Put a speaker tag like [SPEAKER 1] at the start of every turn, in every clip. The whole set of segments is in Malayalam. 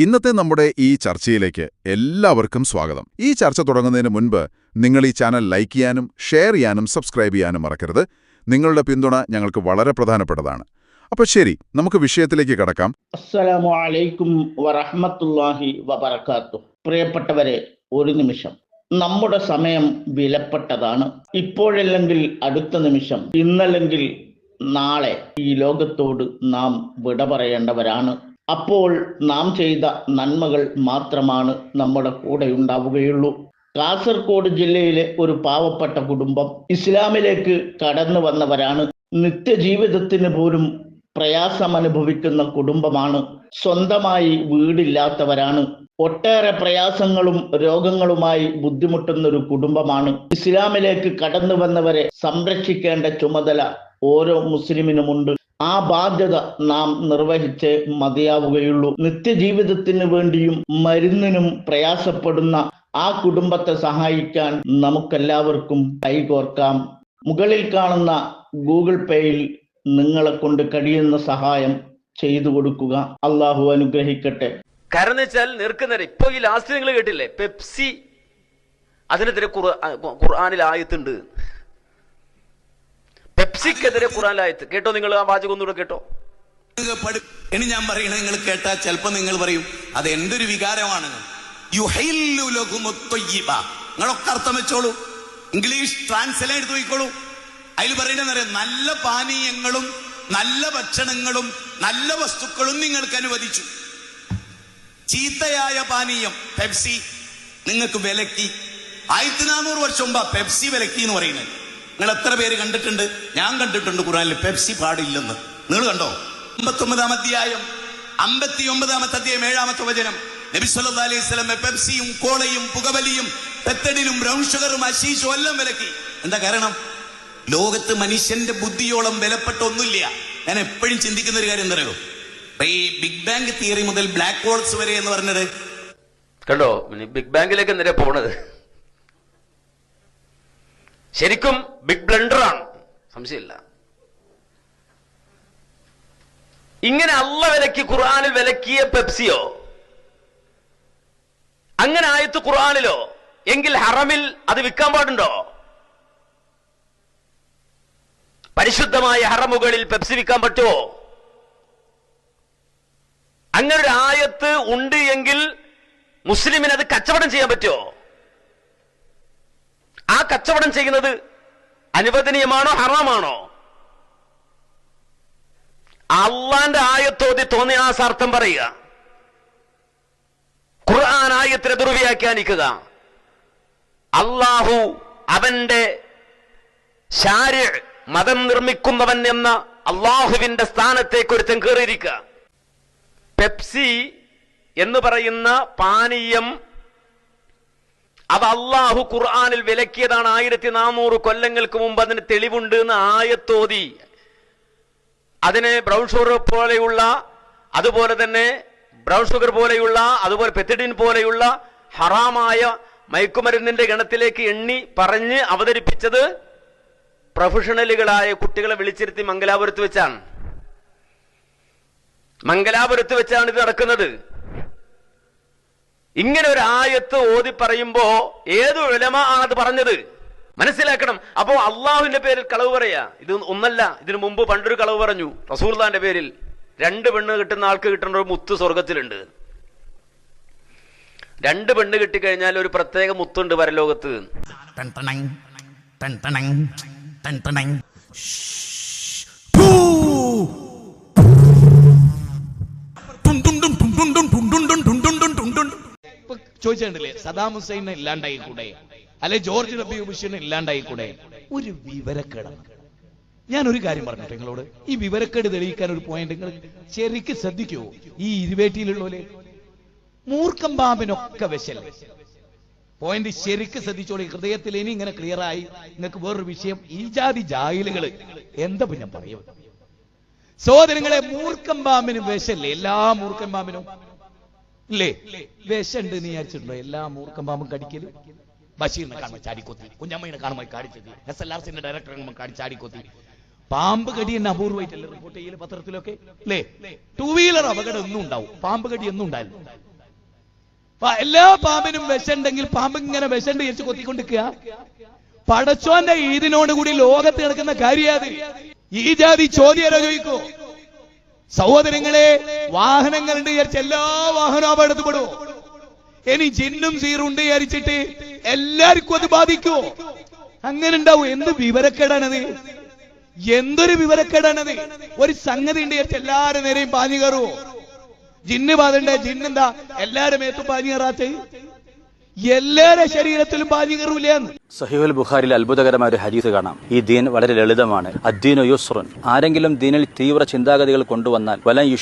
[SPEAKER 1] ഇന്നത്തെ നമ്മുടെ ഈ ചർച്ചയിലേക്ക് എല്ലാവർക്കും സ്വാഗതം. ഈ ചർച്ച തുടങ്ങുന്നതിന് മുൻപ് നിങ്ങൾ ഈ ചാനൽ ലൈക്ക് ചെയ്യാനും ഷെയർ ചെയ്യാനും സബ്സ്ക്രൈബ് ചെയ്യാനും മറക്കരുത്. നിങ്ങളുടെ പിന്തുണ ഞങ്ങൾക്ക് വളരെ പ്രധാനപ്പെട്ടതാണ്. അപ്പോൾ ശരി നമുക്ക് വിഷയത്തിലേക്ക് കടക്കാം.
[SPEAKER 2] അസ്സലാമു അലൈക്കും വറഹ്മത്തുള്ളാഹി പ്രിയപ്പെട്ടവരെ ഒരു നിമിഷം. നമ്മുടെ സമയം വിലപ്പെട്ടതാണ്. ഇപ്പോഴല്ലെങ്കിൽ അടുത്ത നിമിഷം. ഇന്നല്ലെങ്കിൽ നാളെ ഈ ലോകത്തോട് നാം വിട പറയേണ്ടവരാണ് അപ്പോൾ നാം ചെയ്ത നന്മകൾ മാത്രമാണ് നമ്മുടെ കൂടെ ഉണ്ടാവുകയുള്ളൂ കാസർഗോഡ് ജില്ലയിലെ ഒരു പാവപ്പെട്ട കുടുംബം ഇസ്ലാമിലേക്ക് കടന്നു വന്നവരാണ്. നിത്യജീവിതത്തിന് പോലും പ്രയാസം അനുഭവിക്കുന്ന കുടുംബമാണ്. സ്വന്തമായി വീടില്ലാത്തവരാണ്. ഒട്ടേറെ പ്രയാസങ്ങളും രോഗങ്ങളുമായി ബുദ്ധിമുട്ടുന്ന ഒരു കുടുംബമാണ്. ഇസ്ലാമിലേക്ക് കടന്നു വന്നവരെ സംരക്ഷിക്കേണ്ട ചുമതല ഓരോ മുസ്ലിമിനുമുണ്ട്. ആ ബാധ്യത നാം നിർവഹിച്ച് മതിയാവുകയുള്ളൂ. നിത്യജീവിതത്തിന് വേണ്ടിയും മരുന്നിനും പ്രയാസപ്പെടുന്ന ആ കുടുംബത്തെ സഹായിക്കാൻ നമുക്കെല്ലാവർക്കും കൈകോർക്കാം. മുകളിൽ കാണുന്ന ഗൂഗിൾ പേയിൽ നിങ്ങളെ കൊണ്ട് കഴിയുന്ന സഹായം ചെയ്തു കൊടുക്കുക. അള്ളാഹു അനുഗ്രഹിക്കട്ടെ.
[SPEAKER 3] കാരണം വെച്ചാൽ നേർക്കുനേരെ ഇപ്പൊ ഈ ലാസ്റ്റ് നിങ്ങൾ കേട്ടില്ലേ? പെപ്സി. അതിനെതിരെ ഖുർആനിൽ ആയത്തുണ്ട്. പെപ്സിക്കെതിരെ ആയത്ത് കേട്ടോ നിങ്ങൾ ആ വാചകം ഒന്നുകൂടെ കേട്ടോ?
[SPEAKER 4] ഇനി ഞാൻ പറയണ നിങ്ങൾ കേട്ടാ ചിലപ്പോ നിങ്ങൾ പറയും അത് എന്റെ ഒരു വികാരമാണ്. നിങ്ങളൊക്കെ അർത്ഥം വെച്ചോളൂ. ഇംഗ്ലീഷ് ട്രാൻസ്ലേറ്റ് എടുത്ത് നോക്കിക്കോളൂ അതിൽ പറയുന്ന നല്ല പാനീയങ്ങളും നല്ല ഭക്ഷണങ്ങളും നല്ല വസ്തുക്കളും നിങ്ങൾക്ക് അനുവദിച്ചു. ചീത്തയായ പാനീയം പെപ്സി നിങ്ങൾക്ക് വിലക്കി. ആയിരത്തി നാനൂറ് വർഷം മുമ്പ് പെപ്സി വിലക്കി എന്ന് പറയുന്നത്. നിങ്ങൾ എത്ര പേര് കണ്ടിട്ടുണ്ട്? ഞാൻ കണ്ടിട്ടുണ്ട് ഖുറാനിൽ പെപ്സി പാടില്ലെന്ന്. നിങ്ങൾ കണ്ടോ? അമ്പത്തൊമ്പതാം അധ്യായം അമ്പത്തി ഒമ്പതാമത്തെ അധ്യായം ഏഴാമത്തെ വചനം. നബി സല്ലല്ലാഹു അലൈഹി വസല്ലം പെപ്സിയും കോളയും പുകവലിയും പെത്തടിലും ബ്രൗൺ ഷുഗറും അശീഷും എല്ലാം വിലക്കി. എന്താ കാരണം? ലോകത്ത് മനുഷ്യന്റെ ബുദ്ധിയോളം വിലപ്പെട്ട ഒന്നുമില്ല ഞാൻ എപ്പോഴും ചിന്തിക്കുന്ന ഒരു കാര്യം എന്താ അറിയോ ഈ ബിഗ് ബാങ് തിയറി മുതൽ ബ്ലാക്ക് ഹോൾസ് വരെ എന്ന് പറഞ്ഞത്
[SPEAKER 3] കണ്ടോ? ബിഗ് ബാങ്കിലേക്ക് എന്തിനാ പോണത്? ശരിക്കും ബിഗ് ബ്ലണ്ടർ ആണ്. സംശയമില്ല. ഇങ്ങനെ അള്ള വിലക്കി ഖുർആനിൽ വിലക്കിയ പെപ്സിയോ? അങ്ങനെ ആയത്ത് ഖുറാനിലോ എങ്കിൽ ഹറമിൽ അത് വിൽക്കാൻ പാടുണ്ടോ? പരിശുദ്ധമായ ഹറമുകളിൽ പെപ്സി വിൽക്കാൻ പറ്റുമോ? അങ്ങനെ ഒരു ആയത്ത് ഉണ്ട് എങ്കിൽ മുസ്ലിമിന് അത് കച്ചവടം ചെയ്യാൻ പറ്റുമോ? ആ കച്ചവടം ചെയ്യുന്നത് അനുവദനീയമാണോ ഹറാമാണോ? അള്ളാന്റെ ആയത്തോതി തോന്നിയ ആ സാർത്ഥം പറയുക. ഖുർആൻ ആയത്തിനെ ദുർവ്യാഖ്യാനിക്കുക. അള്ളാഹു അവന്റെ ശാരി മതം നിർമ്മിക്കുന്നവൻ എന്ന അള്ളാഹുവിന്റെ സ്ഥാനത്തേക്ക് ഒരുത്തൻ കയറിയിരിക്കുക. പെപ്സി എന്ന് പറയുന്ന പാനീയം അത് അള്ളാഹു ഖുർആാനിൽ വിലക്കിയതാണ് ആയിരത്തി നാനൂറ് കൊല്ലങ്ങൾക്ക് മുമ്പ് അതിന് തെളിവുണ്ട് എന്ന് ആയത്തോതി. അതിന് ബ്രൗൺ ഷുഗർ പോലെയുള്ള അതുപോലെ തന്നെ ബ്രൗൺ ഷുഗർ പോലെയുള്ള അതുപോലെ പെത്തിഡിൻ പോലെയുള്ള ഹറാമായ മയക്കുമരുന്നിന്റെ ഗണത്തിലേക്ക് എണ്ണി പറഞ്ഞ് അവതരിപ്പിച്ചത് പ്രൊഫഷണലുകളായ കുട്ടികളെ വിളിച്ചിരുത്തി മംഗലാപുരത്ത് വെച്ചാണ്. മംഗലാപുരത്ത് വെച്ചാണ് ഇത് നടക്കുന്നത്. ഇങ്ങനെ ഒരു ആയത്ത് ഓതി പറയുമ്പോ ഏത് ആണ് അത് പറഞ്ഞത് മനസ്സിലാക്കണം അപ്പോ അള്ളാഹുവിന്റെ പേരിൽ കളവ് പറയാ ഇത് ഒന്നല്ല ഇതിനു മുമ്പ് പണ്ടൊരു കളവ് പറഞ്ഞു റസൂർദാന്റെ പേരിൽ രണ്ട് പെണ്ണ് കിട്ടുന്ന ആൾക്ക് കിട്ടുന്ന ഒരു മുത്ത് സ്വർഗത്തിലുണ്ട് രണ്ട് പെണ്ണ് കിട്ടിക്കഴിഞ്ഞാൽ ഒരു പ്രത്യേക മുത്തുണ്ട് പരലോകത്ത്.
[SPEAKER 5] ചോദിച്ചിട്ടില്ലേ സദാം ഹുസൈനെ ഇല്ലാണ്ടായി കൂടെ അല്ലെ ജോർജ് ഡബ്ല്യു ഇല്ലാണ്ടായി കൂടെ ഒരു വിവരക്കേടാണ് ഞാൻ ഒരു കാര്യം പറഞ്ഞിട്ട് നിങ്ങളോട്? ഈ വിവരക്കേട് തെളിയിക്കാൻ ഒരു പോയിന്റ് നിങ്ങൾ ശരിക്കും ശ്രദ്ധിക്കൂ. ഈ ഇരുവേറ്റിയിലുള്ളവരെ മൂർക്കം പാമ്പിനൊക്കെ പോയിന്റ് ശരിക്ക് ശ്രദ്ധിച്ചോളി. ഹൃദയത്തിൽ ഇനി ഇങ്ങനെ ക്ലിയർ ആയി നിങ്ങൾക്ക് വേറൊരു വിഷയം. ഈ ജാതി ജാഹിലുകൾ എന്താ ഞാൻ പറയും സഹോദരങ്ങളെ മൂർഖം പാമ്പിന് വിശല്ലേ എല്ലാ മൂർക്കം പാമ്പിനും ഇല്ലേ വിശണ്ട് നീ വിചാരിച്ചിട്ടുണ്ടോ എല്ലാ മൂർക്കം പാമ്പും കടിക്കൽ. ബഷീറിനെ കാണുമ്പോൾ ചാടിക്കൊത്തി. കുഞ്ഞമ്മയെ കാണുമ്പോൾ കാടിച്ചെത്തി എസ് എൽ ആർ സിന്റെ ഡയറക്ടറെ കാണുമ്പോൾ ചാടിക്കൊത്തി. പാമ്പ് കടി എന്നെ അപൂർവമായിട്ടല്ലേ റിപ്പോർട്ട് ചെയ്യൽ പത്രത്തിലൊക്കെ? അല്ലേ ടൂ വീലർ അപകടം ഒന്നും ഉണ്ടാവും. പാമ്പ് കടി ഒന്നും ഉണ്ടായിരുന്നു പ- എല്ലാ പാമ്പിനും വിശണ്ടെങ്കിൽ പാമ്പ് ഇങ്ങനെ വിശണ്ട് വിചാരിച്ച് കൊത്തിക്കൊണ്ടിരിക്കുക. പടച്ചോന്റെ ഈദിനോട് കൂടി ലോകത്ത് കിടക്കുന്ന കാര്യാത് ഈ ജാതി ചോദ്യം ചോദിക്കോ സഹോദരങ്ങളെ വാഹനങ്ങളുണ്ട് വിചാരിച്ച് എല്ലാ വാഹനവും അപകടത്തിൽപ്പെടുമോ ഇനി ജിന്നും സീറുണ്ട് വിചാരിച്ചിട്ട് എല്ലാവർക്കും അത് ബാധിക്കുവോ അങ്ങനെ ഉണ്ടാവും. എന്ത് വിവരക്കേടാണത്? എന്തൊരു വിവരക്കേടാണത്? ഒരു സംഗതി ഉണ്ട് വിചാരിച്ച് എല്ലാരും നേരെയും പാഞ്ഞു കയറുവോ? ജിന്ന് ബാധണ്ട ജിന്നെന്താ എല്ലാരും മേത്തും പാഞ്ഞു കയറാത്ത എല്ലാരുടെ ശരീരത്തിലും പാഞ്ഞു കയറൂലെന്ന്
[SPEAKER 6] സഹീഹുൽ ബുഖാരിൽ അത്ഭുതകരമായ ഒരു ഹരീസ് കാണാം. ഈ ദീൻ വളരെ ലളിതമാണ്. അദ്ദീനു യുസ്റുൻ. ആരെങ്കിലും ദീനിൽ തീവ്ര ചിന്താഗതികൾ കൊണ്ടുവന്നാൽ വല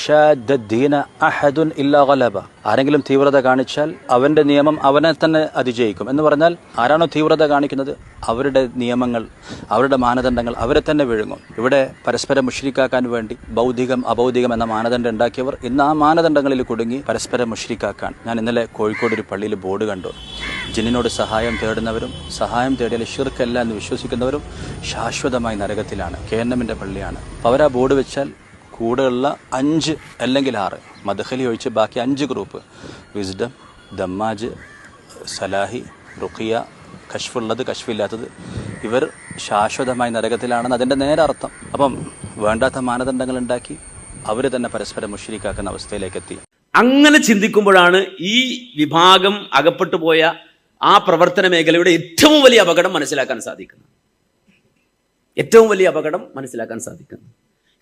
[SPEAKER 6] ദീന അഹദുൻ ഇല്ലാ ഗലബ. ആരെങ്കിലും തീവ്രത കാണിച്ചാൽ അവന്റെ നിയമം അവനെ തന്നെ അതിജയിക്കും. എന്ന് പറഞ്ഞാൽ ആരാണോ തീവ്രത കാണിക്കുന്നത്? അവരുടെ നിയമങ്ങൾ അവരുടെ മാനദണ്ഡങ്ങൾ അവരെ തന്നെ വിഴുങ്ങും. ഇവിടെ പരസ്പരം മുഷ്രിക്കാക്കാൻ വേണ്ടി ബൗദ്ധികം അബൗദ്ധികം എന്ന മാനദണ്ഡം ഉണ്ടാക്കിയവർ ഇന്ന് ആ മാനദണ്ഡങ്ങളിൽ കുടുങ്ങി പരസ്പരം മുഷ്രിക്കാക്കാൻ. ഞാൻ ഇന്നലെ കോഴിക്കോട് ഒരു പള്ളിയിൽ ബോർഡ് കണ്ടു. ജിന്നിനോട് സഹായം തേടുന്നവരും സഹായം തേടിയാൽ ഷിർക്കല്ല എന്ന് വിശ്വസിക്കുന്നവരും ശാശ്വതമായി നരകത്തിലാണ് കെ എൻ എമ്മിന്റെ പള്ളിയാണ് ആ ബോർഡ് വെച്ചാൽ കൂടെയുള്ള അഞ്ച് അല്ലെങ്കിൽ ആറ് മദഹലി ഒഴിച്ച് ബാക്കി അഞ്ച് ഗ്രൂപ്പ് വിസ്ഡം ദമ്മാജ് സലാഹി റുഖിയ കശ്ഫുള്ളത് കശ്ഫില്ലാത്തത്. ഇവർ ശാശ്വതമായി നരകത്തിലാണെന്ന് അതിന്റെ നേരെ അർത്ഥം. അപ്പം വേണ്ടാത്ത മാനദണ്ഡങ്ങൾ ഉണ്ടാക്കി അവർ തന്നെ പരസ്പരം മുഷിരിക്കാക്കുന്ന അവസ്ഥയിലേക്ക് എത്തി.
[SPEAKER 3] അങ്ങനെ ചിന്തിക്കുമ്പോഴാണ് ഈ വിഭാഗം അകപ്പെട്ടു പോയ ആ പ്രവർത്തന മേഖലയുടെ ഏറ്റവും വലിയ അപകടം മനസ്സിലാക്കാൻ സാധിക്കുന്നു. ഏറ്റവും വലിയ അപകടം മനസ്സിലാക്കാൻ സാധിക്കുന്നു.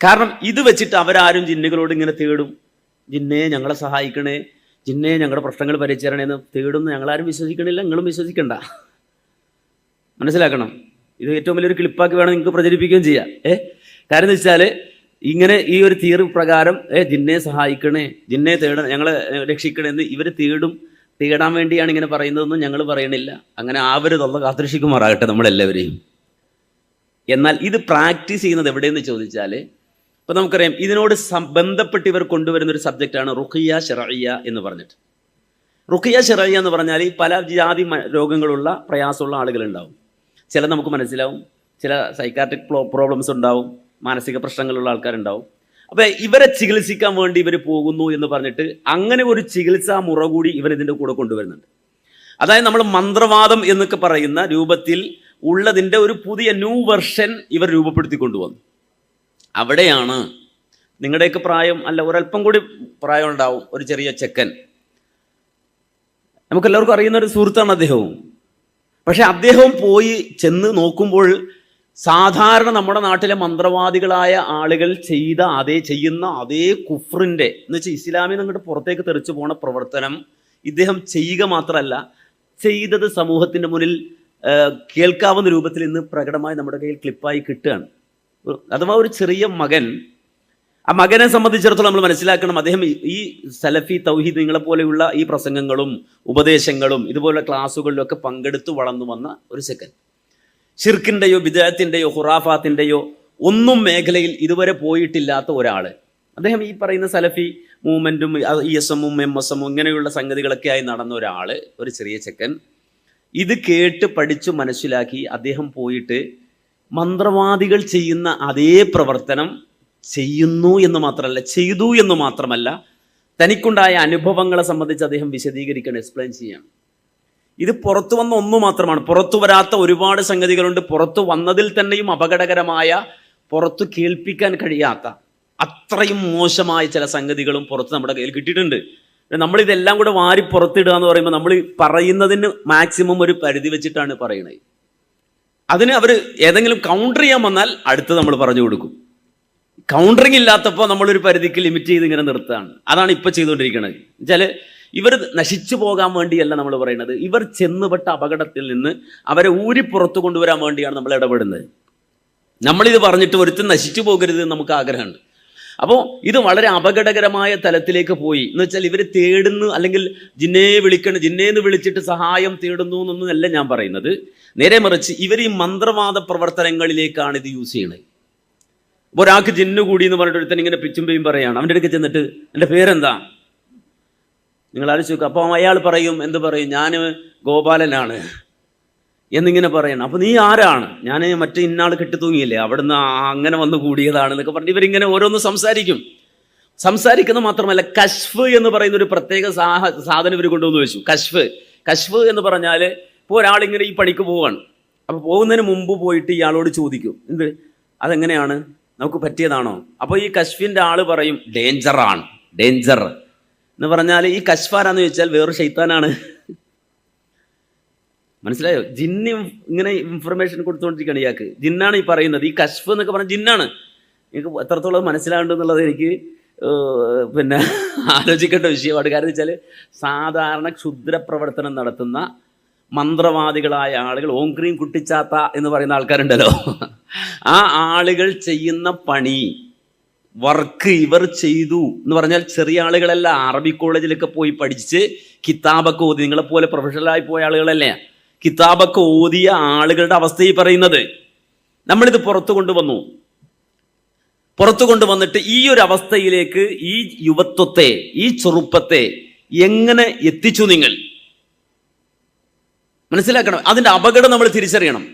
[SPEAKER 3] കാരണം ഇത് വെച്ചിട്ട് അവരാരും ജിന്നുകളോട് ഇങ്ങനെ തേടും. ജിന്നെ ഞങ്ങളെ സഹായിക്കണേ. ജിന്നെ ഞങ്ങളുടെ പ്രശ്നങ്ങൾ പരിഹരിച്ചരണേ എന്ന് ഞങ്ങളാരും വിശ്വസിക്കണില്ല നിങ്ങളും വിശ്വസിക്കണ്ട. മനസ്സിലാക്കണം. ഇത് ഏറ്റവും വലിയൊരു ക്ലിപ്പാക്കി വേണം നിങ്ങൾക്ക് പ്രചരിപ്പിക്കുകയും ചെയ്യാം. ഏ? കാര്യം എന്ന് വെച്ചാൽ ഇങ്ങനെ ഈ ഒരു തീർ പ്രകാരം ഏ ജിന്നെ സഹായിക്കണേ ജിന്നെ തേടണം ഞങ്ങളെ രക്ഷിക്കണേ എന്ന് ഇവർ തേടും. തേടാൻ വേണ്ടിയാണ് ഇങ്ങനെ പറയുന്നതെന്നും ഞങ്ങൾ പറയണില്ല. അങ്ങനെ ആവരുതൊള്ള കാത്തിരക്ഷിക്കുമാറാകട്ടെ നമ്മളെല്ലാവരെയും. എന്നാൽ ഇത് പ്രാക്ടീസ് ചെയ്യുന്നത് എവിടെയെന്ന് ചോദിച്ചാൽ ഇപ്പം നമുക്കറിയാം ഇതിനോട് ബന്ധപ്പെട്ട് ഇവർ കൊണ്ടുവരുന്ന ഒരു സബ്ജക്റ്റാണ് റുഖിയ ഷെറയ്യ എന്ന് പറഞ്ഞിട്ട്. റുഖിയ ഷെറയ്യ എന്ന് പറഞ്ഞാൽ ഈ പല ജാതി രോഗങ്ങളുള്ള പ്രയാസമുള്ള ആളുകളുണ്ടാവും. ചില നമുക്ക് മനസ്സിലാവും ചില സൈക്കാട്രിക് പ്രോബ്ലംസ് ഉണ്ടാവും മാനസിക പ്രശ്നങ്ങളുള്ള ആൾക്കാരുണ്ടാവും. അപ്പോൾ ഇവരെ ചികിത്സിക്കാൻ വേണ്ടി ഇവർ പോകുന്നു എന്ന് പറഞ്ഞിട്ട് അങ്ങനെ ഒരു ചികിത്സാ മുറ കൂടി ഇവർ ഇതിന്റെ കൂടെ കൊണ്ടുവരുന്നുണ്ട്. അതായത് നമ്മൾ മന്ത്രവാദം എന്നൊക്കെ പറയുന്ന രൂപത്തിൽ ഉള്ളതിന്റെ ഒരു പുതിയ ന്യൂ വെർഷൻ ഇവർ രൂപപ്പെടുത്തി കൊണ്ടുവന്നു അവിടെയാണ് നിങ്ങളുടെയൊക്കെ പ്രായം അല്ല ഒരല്പം കൂടി പ്രായം ഉണ്ടാവും ഒരു ചെറിയ ചെക്കൻ. നമുക്കെല്ലാവർക്കും അറിയുന്ന ഒരു സുഹൃത്താണ് അദ്ദേഹവും. പക്ഷെ അദ്ദേഹം പോയി ചെന്ന് നോക്കുമ്പോൾ സാധാരണ നമ്മുടെ നാട്ടിലെ മന്ത്രവാദികളായ ആളുകൾ ചെയ്ത അതേ ചെയ്യുന്ന അതേ കുഫറിന്റെ എന്ന് വെച്ചാൽ ഇസ്ലാമിൽ അങ്ങോട്ട് പുറത്തേക്ക് തെറിച്ചു പോണ പ്രവർത്തനം ഇദ്ദേഹം ചെയ്യുക മാത്രമല്ല ചെയ്തത് സമൂഹത്തിന്റെ മുന്നിൽ കേൾക്കാവുന്ന രൂപത്തിൽ ഇന്ന് പ്രകടമായി നമ്മുടെ കയ്യിൽ ക്ലിപ്പായി കിട്ടുകയാണ്. അഥവാ ഒരു ചെറിയ മകൻ ആ മകനെ സംബന്ധിച്ചിടത്തോളം നമ്മൾ മനസ്സിലാക്കണം അദ്ദേഹം ഈ സലഫി തൗഹീദ് നിങ്ങളെ പോലെയുള്ള ഈ പ്രസംഗങ്ങളും ഉപദേശങ്ങളും ഇതുപോലുള്ള ക്ലാസ്സുകളിലൊക്കെ പങ്കെടുത്ത് വളർന്നു വന്ന ഒരു സെക്കൻഡ് ഷിർക്കിന്റെയോ വിദേഹത്തിന്റെയോ ഹുറാഫാത്തിന്റെയോ ഒന്നും മേഖലയിൽ ഇതുവരെ പോയിട്ടില്ലാത്ത ഒരാൾ അദ്ദേഹം ഈ പറയുന്ന സലഫി മൂവ്മെന്റും ഇ എസ് എമ്മും എം എസ് എമ്മും ഇങ്ങനെയുള്ള സംഗതികളൊക്കെ ആയി നടന്ന ഒരാൾ ഒരു ചെറിയ ചെക്കൻ. ഇത് കേട്ട് പഠിച്ചു മനസ്സിലാക്കി അദ്ദേഹം പോയിട്ട് മന്ത്രവാദികൾ ചെയ്യുന്ന അതേ പ്രവർത്തനം ചെയ്യുന്നു എന്ന് മാത്രമല്ല ചെയ്തു എന്ന് മാത്രമല്ല തനിക്കുണ്ടായ അനുഭവങ്ങളെ സംബന്ധിച്ച് അദ്ദേഹം വിശദീകരിക്കണം എക്സ്പ്ലെയിൻ ചെയ്യണം. ഇത് പുറത്തു വന്ന ഒന്ന് മാത്രമാണ്. പുറത്തു വരാത്ത ഒരുപാട് സംഗതികളുണ്ട്. പുറത്തു വന്നതിൽ തന്നെയും അപകടകരമായ പുറത്തു കേൾപ്പിക്കാൻ കഴിയാത്ത അത്രയും മോശമായ ചില സംഗതികളും പുറത്ത് നമ്മുടെ കയ്യിൽ കിട്ടിയിട്ടുണ്ട്. നമ്മൾ ഇതെല്ലാം കൂടെ വാരി പുറത്തിടുക എന്ന് പറയുമ്പോൾ നമ്മൾ പറയുന്നതിന് മാക്സിമം ഒരു പരിധി വെച്ചിട്ടാണ് പറയുന്നത്. അതിന് അവർ ഏതെങ്കിലും കൗണ്ടർ ചെയ്യാൻ വന്നാൽ അടുത്ത് നമ്മൾ പറഞ്ഞു കൊടുക്കും. കൗണ്ടറിങ് ഇല്ലാത്തപ്പോൾ നമ്മളൊരു പരിധിക്ക് ലിമിറ്റ് ചെയ്ത് ഇങ്ങനെ നിർത്തുകയാണ്. അതാണ് ഇപ്പോൾ ചെയ്തുകൊണ്ടിരിക്കുന്നത്. വെച്ചാൽ ഇവർ നശിച്ചു പോകാൻ വേണ്ടിയല്ല നമ്മൾ പറയുന്നത്. ഇവർ ചെന്നുപെട്ട അപകടത്തിൽ നിന്ന് അവരെ ഊരി പുറത്തു കൊണ്ടുവരാൻ വേണ്ടിയാണ് നമ്മൾ ഇടപെടുന്നത്. നമ്മളിത് പറഞ്ഞിട്ട് ഒരുത്തും നശിച്ചു പോകരുത് നമുക്ക് ആഗ്രഹമുണ്ട്. അപ്പോൾ ഇത് വളരെ അപകടകരമായ തലത്തിലേക്ക് പോയി. എന്ന് വെച്ചാൽ ഇവർ തേടുന്നു അല്ലെങ്കിൽ ജിന്നേ വിളിക്കണം ജിന്നേന്ന് വിളിച്ചിട്ട് സഹായം തേടുന്നു എന്നൊന്നുമല്ല ഞാൻ പറയുന്നത്. നേരെ മറിച്ച് ഇവർ ഈ മന്ത്രവാദ പ്രവർത്തനങ്ങളിലേക്കാണ് ഇത് യൂസ് അപ്പോൾ ഒരാൾക്ക് ജിന്നു കൂടി എന്ന് പറഞ്ഞിട്ട് ഒരുത്തൻ ഇങ്ങനെ പിച്ചുമ്പയും പറയാണ്. അവന്റെ അടുക്ക് ചെന്നിട്ട് എന്റെ പേരെന്താ? നിങ്ങൾ ആലോചിച്ച് നോക്കുക അപ്പോൾ അയാൾ പറയും എന്ത് പറയും? ഞാൻ ഗോപാലനാണ് എന്നിങ്ങനെ പറയണം. അപ്പോൾ നീ ആരാണ്? ഞാൻ മറ്റേ ഇന്നാൾ കെട്ടിത്തൂങ്ങിയില്ലേ? അവിടുന്ന് അങ്ങനെ വന്ന് കൂടിയതാണ് എന്നൊക്കെ പറഞ്ഞ് ഇവരിങ്ങനെ ഓരോന്ന് സംസാരിക്കും. സംസാരിക്കുന്നത് മാത്രമല്ല കശ്ഫ് എന്ന് പറയുന്ന ഒരു പ്രത്യേക സാഹ സാധനം ഇവർ കൊണ്ടുവന്ന് വെച്ചു. കശ്ഫ്. കശ്ഫ് എന്ന് പറഞ്ഞാൽ ഇപ്പോൾ ഒരാളിങ്ങനെ ഈ പണിക്ക് പോവാണ്. അപ്പോൾ പോകുന്നതിന് മുമ്പ് പോയിട്ട് ഇയാളോട് ചോദിക്കും. എന്ത്? അതെങ്ങനെയാണ്? നമുക്ക് പറ്റിയതാണോ? അപ്പോൾ ഈ കശ്ഫിന്റെ ആൾ പറയും ഡേഞ്ചറാണ്. ഡേഞ്ചർ. എന്ന് പറഞ്ഞാൽ ഈ കശ്ഫാരാന്ന് ചോദിച്ചാൽ വേറൊരു ഷെയ്ത്താനാണ് മനസ്സിലായോ? ജിന്ന് ഇങ്ങനെ ഇൻഫർമേഷൻ കൊടുത്തുകൊണ്ടിരിക്കുകയാണ് ഇയാൾക്ക്. ജിന്നാണ് ഈ പറയുന്നത്. ഈ കശ്ഫ് എന്നൊക്കെ പറഞ്ഞ ജിന്നാണ്. എനിക്ക് എത്രത്തോളം മനസ്സിലാവുന്നുണ്ട് എന്നുള്ളത് എനിക്ക് പിന്നെ ആലോചിക്കേണ്ട വിഷയമാണ്. കാരണം വെച്ചാൽ സാധാരണ ക്ഷുദ്ര പ്രവർത്തനം നടത്തുന്ന മന്ത്രവാദികളായ ആളുകൾ ഓംക്രീം കുട്ടിച്ചാത്ത എന്ന് പറയുന്ന ആൾക്കാരുണ്ടല്ലോ. ആ ആളുകൾ ചെയ്യുന്ന പണി വർക്ക് ഇവർ ചെയ്തു എന്ന് പറഞ്ഞാൽ ചെറിയ ആളുകളെല്ലാം. അറബി കോളേജിലൊക്കെ പോയി പഠിച്ച് കിതാബൊക്കെ ഓതി. നിങ്ങളെ പോലെ പ്രൊഫഷണലായി പോയ ആളുകളല്ലേ? കിതാബൊക്കെ ഓതിയ ആളുകളുടെ അവസ്ഥ ഈ പറയുന്നത്. നമ്മളിത് പുറത്തു കൊണ്ടുവന്നു. പുറത്തു കൊണ്ടുവന്നിട്ട് ഈ ഒരു അവസ്ഥയിലേക്ക് ഈ യുവത്വത്തെ ഈ ചെറുപ്പത്തെ എങ്ങനെ എത്തിച്ചു നിങ്ങൾ? മനസ്സിലാക്കണം. അതിന്റെ അപകടം നമ്മൾ തിരിച്ചറിയണം.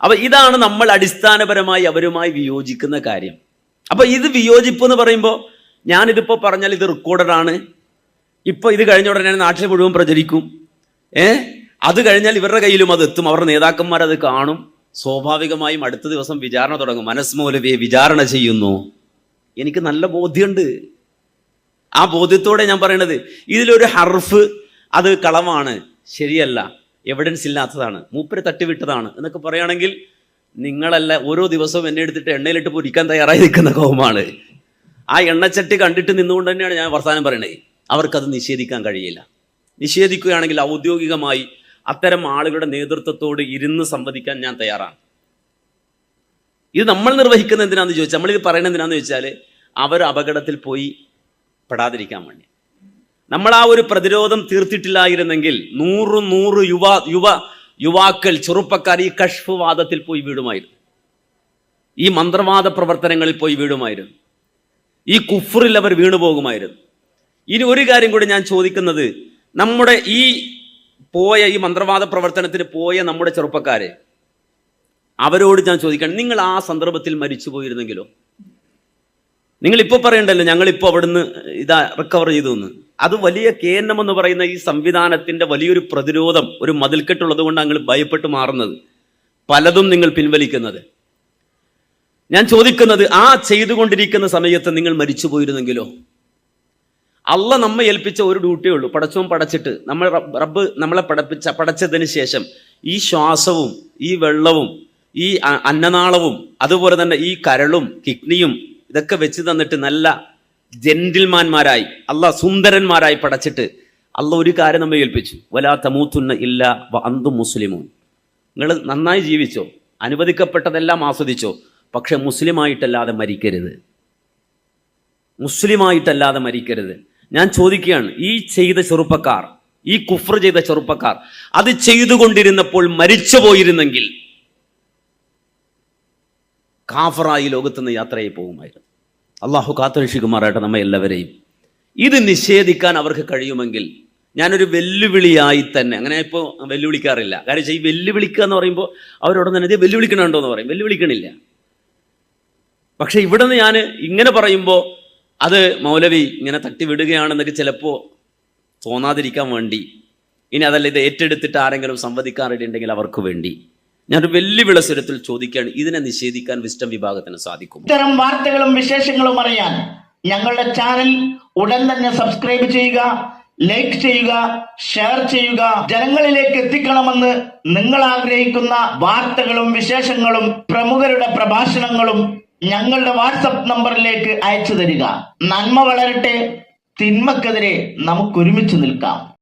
[SPEAKER 3] അപ്പൊ ഇതാണ് നമ്മൾ അടിസ്ഥാനപരമായി അവരുമായി വിയോജിക്കുന്ന കാര്യം. അപ്പൊ ഇത് വിയോജിപ്പ് എന്ന് പറയുമ്പോൾ ഞാനിതിപ്പോ പറഞ്ഞാൽ ഇത് റെക്കോർഡഡ് ആണ്. ഇപ്പൊ ഇത് കഴിഞ്ഞ ഉടനെ നാട്ടിൽ മുഴുവൻ പ്രചരിക്കും. ഏ? അത് കഴിഞ്ഞാൽ ഇവരുടെ കയ്യിലും അത് എത്തും. അവരുടെ നേതാക്കന്മാർ അത് കാണും. സ്വാഭാവികമായും അടുത്ത ദിവസം വിചാരണ തുടങ്ങും. മനസ്മൂലവിയെ വിചാരണ ചെയ്യുന്നു. എനിക്ക് നല്ല ബോധ്യമുണ്ട് ആ ബോധ്യത്തോടെ ഞാൻ പറയണത് ഇതിലൊരു ഹർഫ് അത് കളമാണ്. ശരിയല്ല. എവിഡൻസ് ഇല്ലാത്തതാണ്. മൂപ്പര് തട്ടിവിട്ടതാണ്. എന്നൊക്കെ പറയുകയാണെങ്കിൽ നിങ്ങളല്ല ഓരോ ദിവസവും എന്നെ എടുത്തിട്ട് എണ്ണയിലിട്ട് പൊരിക്കാൻ തയ്യാറായി നിൽക്കുന്ന കോമാണ്. ആ എണ്ണച്ചട്ടി കണ്ടിട്ട് നിന്നുകൊണ്ട് തന്നെയാണ് ഞാൻ വർത്തമാനം പറയണേ അവർക്കത് നിഷേധിക്കാൻ കഴിയില്ല. നിഷേധിക്കുകയാണെങ്കിൽ ഔദ്യോഗികമായി അത്തരം ആളുകളുടെ നേതൃത്വത്തോട് ഇരുന്ന് സംവദിക്കാൻ ഞാൻ തയ്യാറാണ്. ഇത് നമ്മൾ നിർവഹിക്കുന്ന എന്തിനാന്ന് ചോദിച്ചാൽ നമ്മളിത് പറയുന്നത് എന്തിനാന്ന് ചോദിച്ചാൽ അവർ അപകടത്തിൽ പോയി പെടാതിരിക്കാൻ വേണ്ടി. നമ്മൾ ആ ഒരു പ്രതിരോധം തീർത്തിട്ടില്ലായിരുന്നെങ്കിൽ നൂറ് നൂറ് യുവ യുവ യുവാക്കൾ ചെറുപ്പക്കാർ ഈ കഷ്ഫ് വാദത്തിൽ പോയി വീടുമായിരുന്നു. ഈ മന്ത്രവാദ പ്രവർത്തനങ്ങളിൽ പോയി വീടുമായിരുന്നു. ഈ കുഫറിൽ അവർ വീണുപോകുമായിരുന്നു ഇനി ഒരു കാര്യം കൂടി ഞാൻ ചോദിക്കുന്നത് നമ്മുടെ ഈ പോയ ഈ മന്ത്രവാദ പ്രവർത്തനത്തിന് പോയ നമ്മുടെ ചെറുപ്പക്കാരെ അവരോട് ഞാൻ ചോദിക്കണം നിങ്ങൾ ആ സന്ദർഭത്തിൽ മരിച്ചു പോയിരുന്നെങ്കിലോ? നിങ്ങൾ ഇപ്പോൾ പറയണ്ടല്ലോ ഞങ്ങളിപ്പോൾ അവിടുന്ന് ഇതാ റിക്കവർ ചെയ്തു എന്ന്. അത് വലിയ കേന്ദ്രം എന്ന് പറയുന്ന ഈ സംവിധാനത്തിന്റെ വലിയൊരു പ്രതിരോധം ഒരു മതിൽക്കെട്ടുള്ളത് കൊണ്ട് നിങ്ങൾ ഭയപ്പെട്ട് മാറുന്നത്. പലതും നിങ്ങൾ പിൻവലിക്കുന്നത്. ഞാൻ ചോദിക്കുന്നത് ആ ചെയ്തുകൊണ്ടിരിക്കുന്ന സമയത്ത് നിങ്ങൾ മരിച്ചു പോയിരുന്നെങ്കിലോ അല്ല നമ്മെ ഏൽപ്പിച്ച ഒരു ഡ്യൂട്ടിയേ ഉള്ളൂ. പടച്ചവും പടച്ചിട്ട് നമ്മൾ റബ്ബ് റബ്ബ് നമ്മളെ പടപ്പിച്ച പടച്ചതിന് ശേഷം ഈ ശ്വാസവും ഈ വെള്ളവും ഈ അന്നനാളവും അതുപോലെ തന്നെ ഈ കരളും കിഡ്നിയും ഇതൊക്കെ വെച്ച് തന്നിട്ട് നല്ല ജെന്റിൽമാന്മാരായി അല്ല സുന്ദരന്മാരായി പടച്ചിട്ട് അല്ല ഒരു കാര്യം നമ്മെ ഏൽപ്പിച്ചു. വലാ തമൂത്തുന്ന ഇല്ല അന്തും മുസ്ലിമൂൻ. നിങ്ങൾ നന്നായി ജീവിച്ചോ അനുവദിക്കപ്പെട്ടതെല്ലാം ആസ്വദിച്ചോ പക്ഷെ മുസ്ലിമായിട്ടല്ലാതെ മരിക്കരുത്. മുസ്ലിമായിട്ടല്ലാതെ മരിക്കരുത്. ഞാൻ ചോദിക്കുകയാണ് ഈ ചെയ്ത ചെറുപ്പക്കാർ ഈ കുഫർ ചെയ്ത ചെറുപ്പക്കാർ അത് ചെയ്തുകൊണ്ടിരുന്നപ്പോൾ മരിച്ചു പോയിരുന്നെങ്കിൽ കാഫറായി ലോകത്തുനിന്ന് യാത്രയായി പോകുമായിരുന്നു. അള്ളാഹു കാത്തുരക്ഷിക്കുമാറായിട്ട് നമ്മെ എല്ലാവരെയും. ഇത് നിഷേധിക്കാൻ അവർക്ക് കഴിയുമെങ്കിൽ ഞാനൊരു വെല്ലുവിളിയായി തന്നെ അങ്ങനെ ഇപ്പോൾ വെല്ലുവിളിക്കാറില്ല. കാര്യം ഈ വെല്ലുവിളിക്കുക എന്ന് പറയുമ്പോൾ അവരോട് തന്നെ ഇത് വെല്ലുവിളിക്കണുണ്ടോ എന്ന് പറയും. വെല്ലുവിളിക്കണില്ല. പക്ഷേ ഇവിടെ നിന്ന് ഞാൻ ഇങ്ങനെ പറയുമ്പോൾ അത് മൗലവി ഇങ്ങനെ തട്ടിവിടുകയാണെന്നൊക്കെ ചിലപ്പോൾ തോന്നാതിരിക്കാൻ വേണ്ടി ഇനി അതല്ല ഇത് ഏറ്റെടുത്തിട്ട് ആരെങ്കിലും സംവദിക്കാറുണ്ടെങ്കിൽ അവർക്ക് വേണ്ടി. ഞാനൊരു വെല്ലുവിള സ്വരത്തിൽ ചോദിക്കുകയാണ്. ഇതിനെ നിഷേധിക്കാൻ വിസ്റ്റം വിഭാഗത്തിന് സാധിക്കും
[SPEAKER 2] ഇത്തരം വാർത്തകളും വിശേഷങ്ങളും അറിയാൻ ഞങ്ങളുടെ ചാനൽ ഉടൻ തന്നെ സബ്സ്ക്രൈബ് ചെയ്യുക ലൈക്ക് ചെയ്യുക ഷെയർ ചെയ്യുക. ജനങ്ങളിലേക്ക് എത്തിക്കണമെന്ന് നിങ്ങൾ ആഗ്രഹിക്കുന്ന വാർത്തകളും വിശേഷങ്ങളും പ്രമുഖരുടെ പ്രഭാഷണങ്ങളും ഞങ്ങളുടെ വാട്സപ്പ് നമ്പറിലേക്ക് അയച്ചു തരിക. നന്മ വളരട്ടെ തിന്മക്കെതിരെ നമുക്കൊരുമിച്ച് നിൽക്കാം.